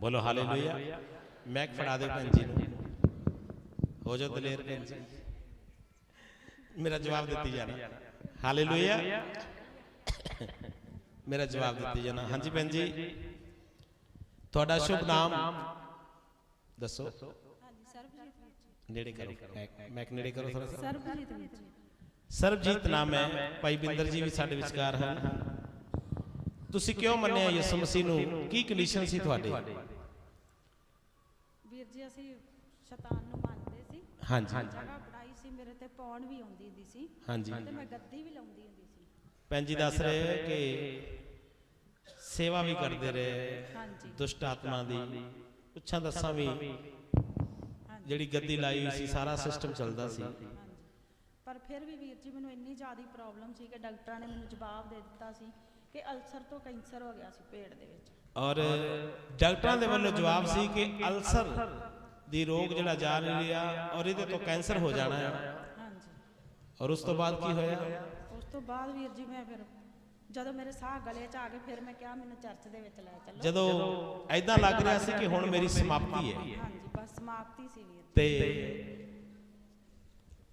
ਬੋਲੋ ਹਾਲੇਲੂਇਆ। ਮੈਕ ਫੜਾ ਦਿਓ ਭੈਣ ਜੀ ਨੂੰ। ਹੋ ਜਾਓ ਦਲੇਰ ਭੈਣ ਜੀ। ਮੇਰਾ ਜਵਾਬ ਦਿੱਤੀ ਜਾਣਾ। ਹਾਲੇਲੂਇਆ। ਮੇਰਾ ਜਵਾਬ ਦਿੱਤੀ ਜਾਣਾ। ਹਾਂਜੀ ਭੈਣ ਜੀ। ਤੁਹਾਡਾ ਸ਼ੁਭ ਨਾਮ? ਦੱਸੋ। ਹਾਂਜੀ ਸਰਬਜੀਤ ਵੀਰ ਜੀ ਨੇੜੇ ਕਰੋ। ਮੈਕ- ਨੇੜੇ ਕਰੋ ਥੋੜਾ ਸਰਬਜੀਤ ਜੀ। ਸਰਬਜੀਤ ਨਾਮ ਹੈ। ਭਾਈ ਬਿੰਦਰ ਜੀ ਵੀ ਸਾਡੇ ਵਿਚਕਾਰ ਹਨ। ਤੁਸੀਂ ਕਿਉਂ ਮੰਨਿਆ ਯਿਸੂ ਮਸੀਹ ਨੂੰ? ਕੀ ਕੰਡੀਸ਼ਨ ਸੀ ਤੁਹਾਡੀ? ਵੀਰ ਜੀ ਅਸੀਂ ਸ਼ੈਤਾਨ ਨੂੰ ਮੰਨਦੇ ਸੀ। ਹਾਂਜੀ। ਜਗ੍ਹਾ ਬੜਾਈ ਸੀ ਮੇਰੇ ਤੇ ਪੌਣ ਵੀ ਆਉਂਦੀ ਹੁੰਦੀ ਸੀ ਹਾਂਜੀ। ਤੇ ਮੈਂ ਗੱਦੀ ਵੀ ਲਾਉਂਦੀ ਹੁੰਦੀ ਸੀ। ਭੈਣ ਜੀ ਦੱਸ ਰਹੇ ਕਿ ਸੇਵਾ ਵੀ ਕਰਦੇ ਰਹੇ ਹਾਂਜੀ। ਦੁਸ਼ਟ ਆਤਮਾ ਦੀ ਪੁੱਛਾਂ ਦੱਸਾਂ ਵੀ ਜਿਹੜੀ ਗੱਦੀ ਲਾਈ ਹੋਈ ਸੀ ਸਾਰਾ ਸਿਸਟਮ ਚੱਲਦਾ ਸੀ। ਪਰ ਫਿਰ ਵੀ ਵੀਰ ਜੀ ਮੈਨੂੰ ਇੰਨੀ ਜ਼ਿਆਦਾ ਪ੍ਰੋਬਲਮ ਸੀ ਕਿ ਡਾਕਟਰਾਂ ਨੇ ਮੈਨੂੰ ਜਵਾਬ ਦੇ ਦਿੱਤਾ ਸੀ ਕਿ ਅਲਸਰ ਤੋਂ ਕੈਂਸਰ ਹੋ ਗਿਆ ਸੀ ਪੇਟ ਦੇ ਵਿੱਚ। ਔਰ ਡਾਕਟਰਾਂ ਦੇ ਵੱਲੋਂ ਜਵਾਬ ਸੀ ਕਿ ਅਲਸਰ ਦੀ ਰੋਗ ਜਿਹੜਾ ਜਾ ਰਿਹਾ ਔਰ ਇਹਦੇ ਤੋਂ ਕੈਂਸਰ ਹੋ ਜਾਣਾ ਹੈ ਹਾਂਜੀ। ਔਰ ਉਸ ਤੋਂ ਬਾਅਦ ਕੀ ਹੋਇਆ? ਉਸ ਤੋਂ ਬਾਅਦ ਵੀਰ ਜੀ ਮੈਂ ਫਿਰ ਜਦੋਂ ਮੇਰੇ ਸਾਹ ਗਲੇ 'ਚ ਆ ਗਏ ਫਿਰ ਮੈਂ ਕਿਹਾ ਮੈਨੂੰ ਚਰਚ ਦੇ ਵਿੱਚ ਲੈ ਚੱਲੋ। ਜਦੋਂ ਐਦਾਂ ਲੱਗ ਰਿਹਾ ਸੀ ਕਿ ਹੁਣ ਮੇਰੀ ਸਮਾਪਤੀ ਹੈ। ਹਾਂਜੀ ਬਸ ਸਮਾਪਤੀ ਸੀ ਵੀਰ ਤੇ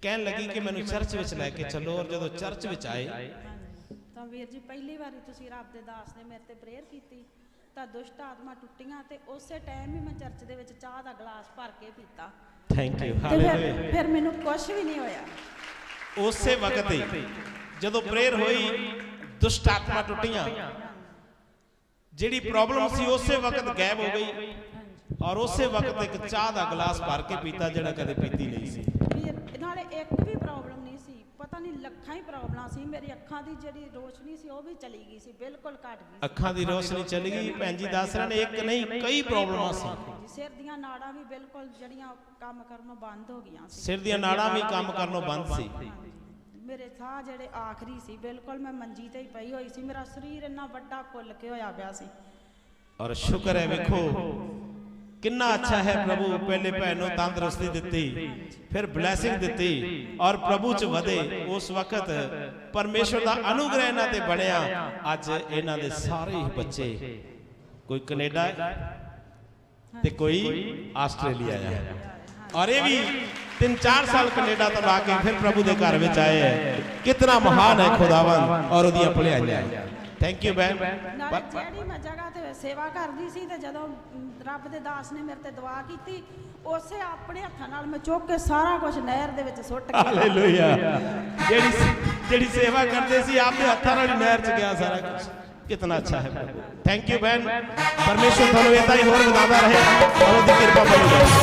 ਕਹਿਣ ਲੱਗੀ ਕਿ ਮੈਨੂੰ ਚਰਚ ਵਿੱਚ ਲੈ ਕੇ ਚੱਲੋ ਔਰ ਜਦੋਂ ਚਰਚ ਵਿੱਚ ਆਏ ਵੀਰ ਜੀ ਪਹਿਲੀ ਵਾਰੀ ਤੁਸੀਂ ਰੱਬ ਦੇ ਦਾਸ ਨੇ ਮੇਰੇ ਤੇ ਪ੍ਰੇਅਰ ਕੀਤੀ ਤਾਂ ਦੁਸ਼ਟ ਆਤਮਾ ਟੁੱਟੀਆਂ ਤੇ ਉਸੇ ਟਾਈਮ ਹੀ ਮੈਂ ਚਰਚ ਦੇ ਵਿੱਚ ਚਾਹ ਦਾ ਗਲਾਸ ਭਰ ਕੇ ਪੀਤਾ। ਥੈਂਕ ਯੂ ਤੇ ਫਿਰ ਮੈਨੂੰ ਕੁਝ ਵੀ ਨਹੀਂ ਹੋਇਆ। ਉਸੇ ਵਕਤ ਹੀ ਜਦੋਂ ਪ੍ਰੇਅਰ ਹੋਈ ਦੁਸ਼ਟ ਆਤਮਾ ਟੁੱਟੀਆਂ। ਜਿਹੜੀ ਪ੍ਰੋਬਲਮ ਸੀ ਉਸੇ ਵਕਤ ਗਾਇਬ ਹੋ ਗਈ। ਔਰ ਉਸੇ ਵਕਤ ਇੱਕ ਚਾਹ ਦਾ ਗਲਾਸ ਭਰ ਕੇ ਪੀਤਾ ਜਿਹੜਾ ਕਦੇ ਪੀਤੀ ਨਹੀਂ ਸੀ ਵੀਰ ਨਾਲੇ ਇੱਕ ਵੀ ਪ੍ਰੋਬਲਮ ਨਹੀਂ ਸੀ ਪਤਾ ਨਹੀਂ ਲੱਖਾਂ ਹੀ ਪ੍ਰੋਬਲਮਾਂ ਸੀ ਮੇਰੀ ਅੱਖਾਂ ਦੀ ਜਿਹੜੀ ਰੋਸ਼ਨੀ ਸੀ ਉਹ ਵੀ ਚਲੀ ਗਈ ਸੀ ਬਿਲਕੁਲ ਘਟ ਗਈ ਸੀ। ਅੱਖਾਂ ਦੀ ਰੋਸ਼ਨੀ ਚਲੀ ਗਈ ਭੈਣ ਜੀ ਦੱਸ ਰਹੇ ਨੇ ਇੱਕ ਨਹੀਂ ਕਈ ਪ੍ਰੋਬਲਮਾਂ ਸੀ। ਹਾਂਜੀ, ਸਿਰ ਦੀਆਂ ਨਾੜਾਂ ਵੀ ਬਿਲਕੁਲ ਜਿਹੜੀਆਂ ਕੰਮ ਕਰਨੋਂ ਬੰਦ ਹੋ ਗਈਆਂ ਸੀ। ਸਿਰ ਦੀਆਂ ਨਾੜਾਂ ਵੀ ਕੰਮ ਕਰਨੋਂ ਬੰਦ ਸੀ। ਹਾਂਜੀ। ਮੇਰੇ ਸਾਹ ਜਿਹੜੇ ਆਖਰੀ ਸੀ ਬਿਲਕੁਲ ਮੈਂ ਮੰਜੀ ਤੇ ਹੀ ਪਈ ਹੋਈ ਸੀ ਮੇਰਾ ਸਰੀਰ ਇੰਨਾ ਵੱਡਾ ਫੁੱਲ ਕੇ ਹੋਇਆ ਪਿਆ ਸੀ। ਔਰ ਸ਼ੁਕਰ ਹੈ ਵੇਖੋ ਕਿੰਨਾ ਅੱਛਾ ਹੈ ਪ੍ਰਭੂ ਪਹਿਲੇ ਭੈਣ ਨੂੰ ਤੰਦਰੁਸਤੀ ਦਿੱਤੀ ਫਿਰ ਬਲੇਸਿੰਗ ਦਿੱਤੀ ਔਰ ਪ੍ਰਭੂ ਚ ਵਧੇ ਉਸ ਵਕਤ ਪਰਮੇਸ਼ਵਰ ਦਾ ਅਨੁਗ੍ਰਹਿ ਇਹਨਾਂ ਤੇ ਬਣਿਆ। ਅੱਜ ਇਹਨਾਂ ਦੇ ਸਾਰੇ ਹੀ ਬੱਚੇ। ਕੋਈ ਕੈਨੇਡਾ ਤੇ ਕੋਈ ਆਸਟ੍ਰੇਲੀਆ ਹੈ। ਔਰ ਇਹ ਵੀ 3-4 ਸਾਲ ਕੈਨੇਡਾ ਤੋਂ ਲਾ ਕੇ ਫਿਰ ਪ੍ਰਭੂ ਦੇ ਘਰ ਵਿੱਚ ਆਏ। ਹੈ ਕਿਤਨਾ ਮਹਾਨ ਹੈ ਖੁਦਾਵੰਦ ਔਰ ਉਹਦੀਆਂ ਭਲਾਈਆਂ। ਥੈਂਕ ਯੂ ਬੈਨ ਨਾਲੇ ਜਿਹੜੀ ਮੈਂ ਜਗ੍ਹਾ ਤੇ ਸੇਵਾ ਕਰਦੀ ਸੀ ਤੇ ਜਦੋਂ ਰੱਬ ਦੇ ਦਾਸ ਨੇ ਮੇਰੇ ਤੇ ਦੁਆ ਕੀਤੀ ਉਸੇ ਆਪਣੇ ਹੱਥਾਂ ਨਾਲ ਮੈਂ ਚੁੱਕ ਕੇ ਸਾਰਾ ਕੁਝ ਨਹਿਰ ਦੇ ਵਿੱਚ ਸੁੱਟ ਗਿਆ ਹਾਲੇਲੂਇਆ ਜਿਹੜੀ ਜਿਹੜੀ ਸੇਵਾ ਕਰਦੇ ਸੀ ਆਪਦੇ ਹੱਥਾਂ ਨਾਲ ਨਹਿਰ 'ਚ ਗਿਆ ਸਾਰਾ ਕੁਝ ਕਿਤਨਾ ਅੱਛਾ ਹੈ ਪ੍ਰਭੂ। ਥੈਂਕ ਯੂ ਬੈਨ ਪਰਮੇਸ਼ਰ ਤੁਹਾਨੂੰ ਇਦਾਂ ਹੀ ਹੋਰ ਵਧਾਦਾ ਰਹੇ। ਬਹੁਤ ਦੀ ਕਿਰਪਾ ਬਣੀ ਰਹੇ